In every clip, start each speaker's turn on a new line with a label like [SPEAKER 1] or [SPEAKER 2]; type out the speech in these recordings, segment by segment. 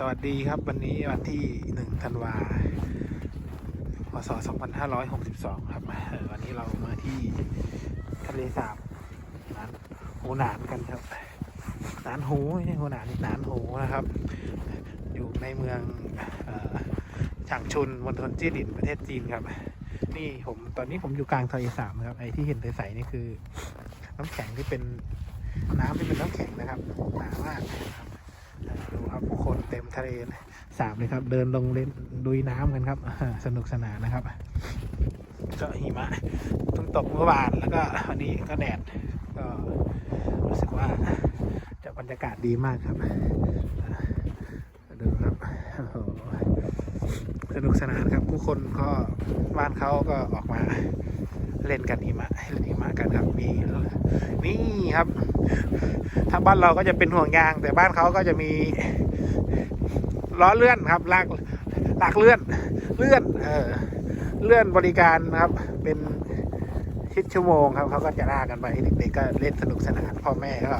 [SPEAKER 1] สวัสดีครับวันนี้วันที่หนึ่งธันวาพศ2562 ครับเอ่อวันนี้เรามาที่ทะเลสาบนานหูหนานกันครับหนานหูไม่ใช่หูหนานนี่หนานหูนะครับ อยู่ในเมืองอฉางชุนมณฑลจีหลินประเทศจีนครับ นี่ผมตอนนี้ผมอยู่กลางทะเลสาบนะครับไอ้ที่เห็นใสๆนี่คือ น้ำแข็งที่เป็นน้ำที่เป็นน้ำแข็งนะครับหนามากครับ ดูครับผู้คนเต็มทะเลสาบเลยครับ เดินลงเล่นดุยน้ำกันครับ สนุกสนานนะครับ ก็หิมะเพิ่งตกเมื่อวานแล้วก็วันนี้ก็แดดก็รู้สึกว่าจะบรรยากาศดีมากครับดูครับสนุกสนานครับ ผู้คนก็บ้านเขาก็ออกมาเล่นกันหิมะเล่นหิมะกันครับมี นี่ครับทาบ้านเราก็จะเป็นห่วงยาง แต่บ้านเขาก็จะมีล้อเลื่อนครับลากลากเลื่อนเลื่อน เออเลื่อนบริการนะครับ เป็นชิดชั่วโมงครับเขาก็จะลากกันไปเด็กๆก็เล่นสนุกสนานพ่อแม่ก็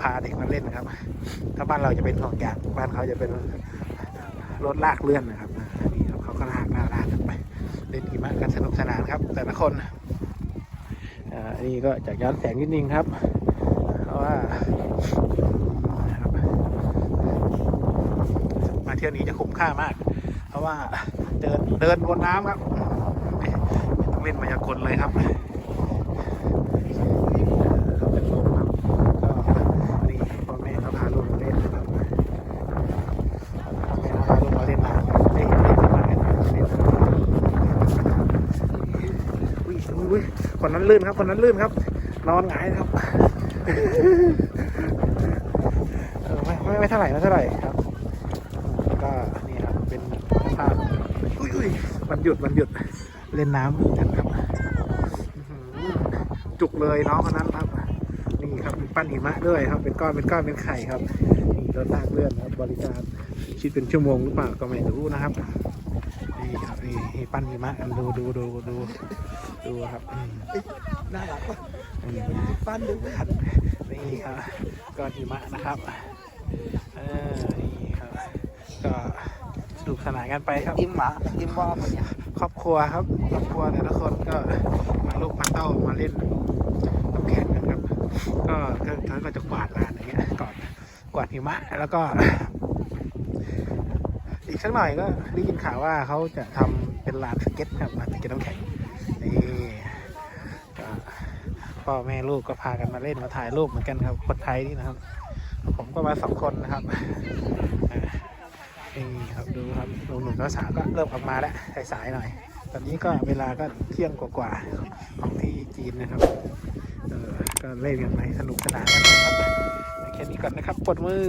[SPEAKER 1] พาเด็กมาเล่นครับถ้าบ้านเราจะเป็นห่วงยางบ้านเขาจะเป็นรถลากเลื่อนนะครับนี่ครับเขาก็ลากลากลากกันไปเล่นหิมะกันสนุกสนานครับ แต่ละคน อ่านี่ก็จากย้อนแสงนิดนึงครับเพราะว่าครับมาเที่ยวนี้จะคุ้มค่ามาก เพราะว่าเดินเดินบนน้ำครับไม่ต้องเล่นมายากลเลยครับเขาเป็นลม คนนั้นลื่นครับคนนั้นลื่นครับ นอนหงายครับเออไม่ไม่ไม่เท่าไหร่ไม่เท่าไหร่ครับ ก็นี่ครับเป็นภาพอุ้ยอุ้ยวันหยุดวันหยุดเล่นน้ำกันครับจุกเลยน้องคนนั้นครับ นี่ครับมีปั้นหิมะด้วยครับ เป็นก้อนเป็นก้อนเป็นไข่ครับนี่รถลากเลื่อนครับบริการคิดเป็นชั่วโมงหรือเปล่าก็ไม่รู้นะครับ นี่ครับนี่ปั้นหิมะกันดูดูดูดูดูครับ
[SPEAKER 2] น่ารักปะปั้นดู
[SPEAKER 1] ครับนี่ครับก้อนหิมะนะครับเออนี่ครับก็สนุกสนานกันไปครับ
[SPEAKER 2] ยิ้มหมายิ้มว่าปะเนี่ย
[SPEAKER 1] ครอบครัวครับครอบครัวแต่ละคนก็มาลูกมาเต้ามาเล่นน้ำแข็งกันครับ ก็ก็เขาก็จะกวาดลานอย่างเงี้ยก่อนกวาดหิมะแล้วก็ อีกสักหน่อยก็ได้ยินข่าวว่าเขาจะทำเป็นลานสเก็ตครับลานสเก็ตน้ำแข็งนี่ก็พ่อแม่ลูกก็พากันมาเล่นมาถ่ายรูปเหมือนกันครับคนไทยนี่นะครับ ผมก็มาสองคนนะครับนี่ครับดูครับหนุ่มๆสาวก็เริ่มออกมาแล้วสายๆหน่อย ตอนนี้ก็เวลาก็เที่ยงกว่าๆของที่จีนนะครับเออก็เล่นกันไปสนุกสนานกันนะครับแค่นี้ก่อนนะครับปรบมือ